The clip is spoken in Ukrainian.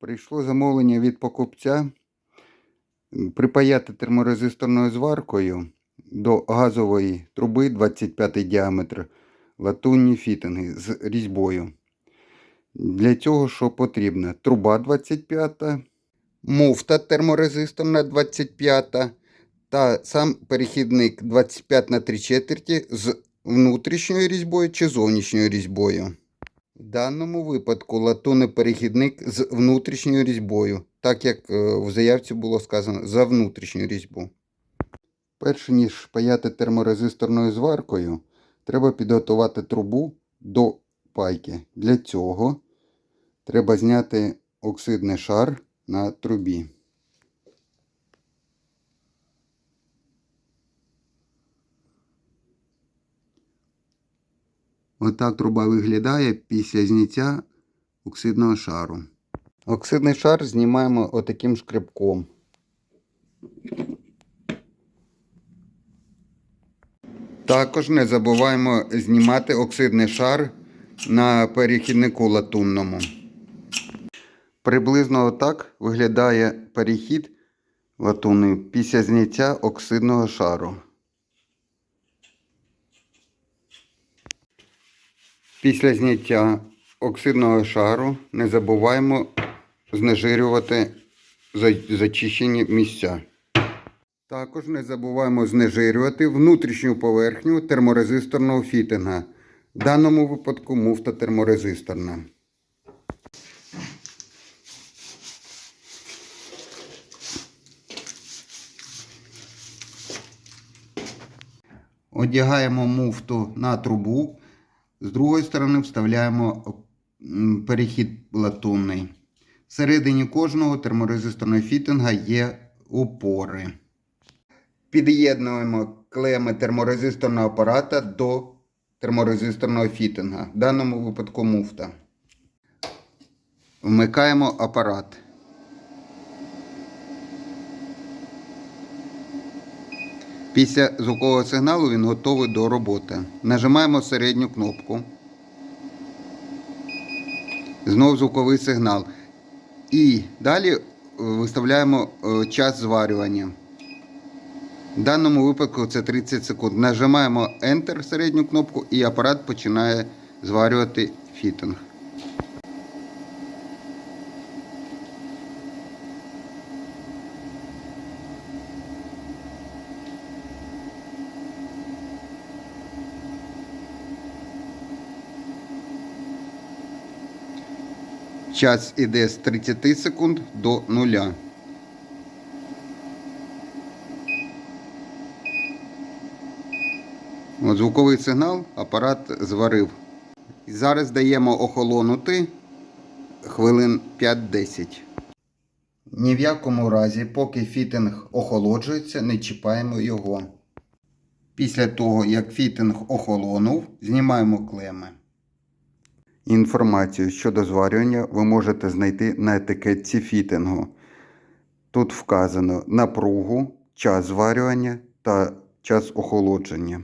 Прийшло замовлення від покупця припаяти терморезисторною зваркою до газової труби 25 діаметр латунні фітинги з різьбою. Для цього що потрібно? Труба 25, муфта терморезисторна 25 та сам перехідник 25 на 3 четверті з внутрішньою різьбою чи зовнішньою різьбою. В даному випадку латунний перехідник з внутрішньою різьбою, так як е, в заявці було сказано за внутрішню різьбу. Перш ніж паяти терморезисторною зваркою, треба підготувати трубу до пайки. Для цього треба зняти оксидний шар на трубі. Отак труба виглядає після зняття оксидного шару. Оксидний шар знімаємо отаким шкребком. Також не забуваємо знімати оксидний шар на перехіднику латунному. Приблизно отак виглядає перехід латунний після зняття оксидного шару. Після зняття оксидного шару не забуваємо знежирювати зачищені місця. Також не забуваємо знежирювати внутрішню поверхню терморезисторного фітинга. В даному випадку муфта терморезисторна. Одягаємо муфту на трубу. З другої сторони вставляємо перехід латунний. Всередині кожного терморезисторного фітинга є опори. Під'єднуємо клеми терморезисторного апарата до терморезисторного фітинга, в даному випадку муфта. Вмикаємо апарат. Після звукового сигналу він готовий до роботи. Нажимаємо середню кнопку. Знову звуковий сигнал. І далі е, виставляємо е, час зварювання. В даному випадку це 30 секунд. Нажимаємо Enter середню кнопку і апарат починає зварювати фітинг. Час іде з 30 секунд до 0. От звуковий сигнал апарат зварив. І зараз даємо охолонути хвилин 5-10. Ні в якому разі, поки фітинг охолоджується, не чіпаємо його. Після того, як фітинг охолонув, знімаємо клеми. Інформацію щодо зварювання ви можете знайти на етикетці фітингу. Тут вказано напругу, час зварювання та час охолодження.